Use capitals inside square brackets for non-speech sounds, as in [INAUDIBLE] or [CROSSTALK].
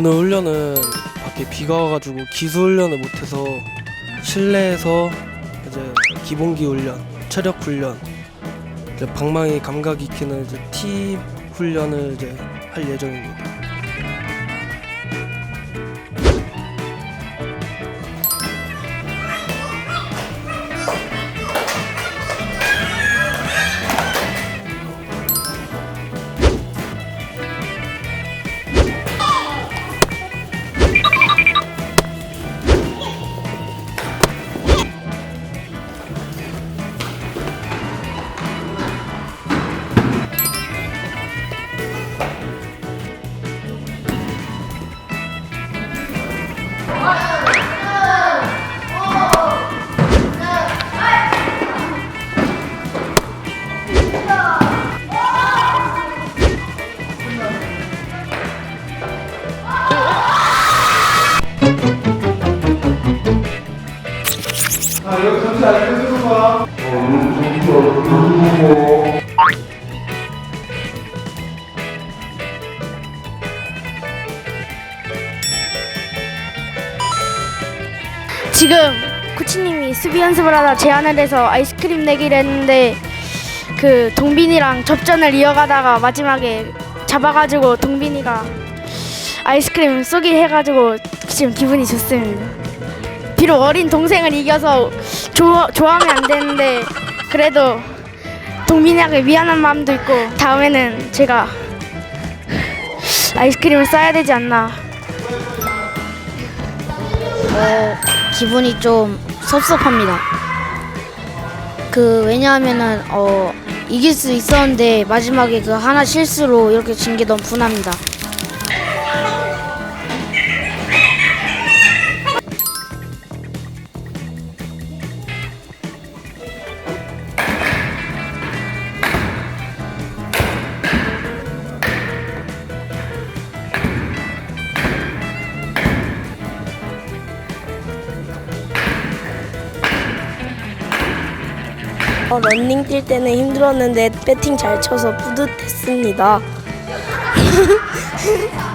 오늘 훈련은 밖에 비가 와가지고 기수 훈련을 못해서 실내에서 이제 기본기 훈련, 체력 훈련, 이제 방망이 감각 익히는 이제 팁 훈련을 이제 할 예정입니다. 지금 코치님이 수비 연습을 하다 제안을 해서 아이스크림 내기를 했는데 그 동빈이랑 접전을 이어가다가 마지막에 잡아가지고 동빈이가 아이스크림 쏘기 해가지고 지금 기분이 좋습니다. 비록 어린 동생을 이겨서 조, 좋아하면 안 되는데 그래도 동빈이에게 미안한 마음도 있고 다음에는 제가 아이스크림을 쏴야 되지 않나 어, 기분이 좀 섭섭합니다. 그 왜냐하면은 어 이길 수 있었는데 마지막에 그 하나 실수로 이렇게 진 게 너무 분합니다. 어, 런닝 뛸 때는 힘들었는데 배팅 잘 쳐서 뿌듯했습니다. [LAUGHS]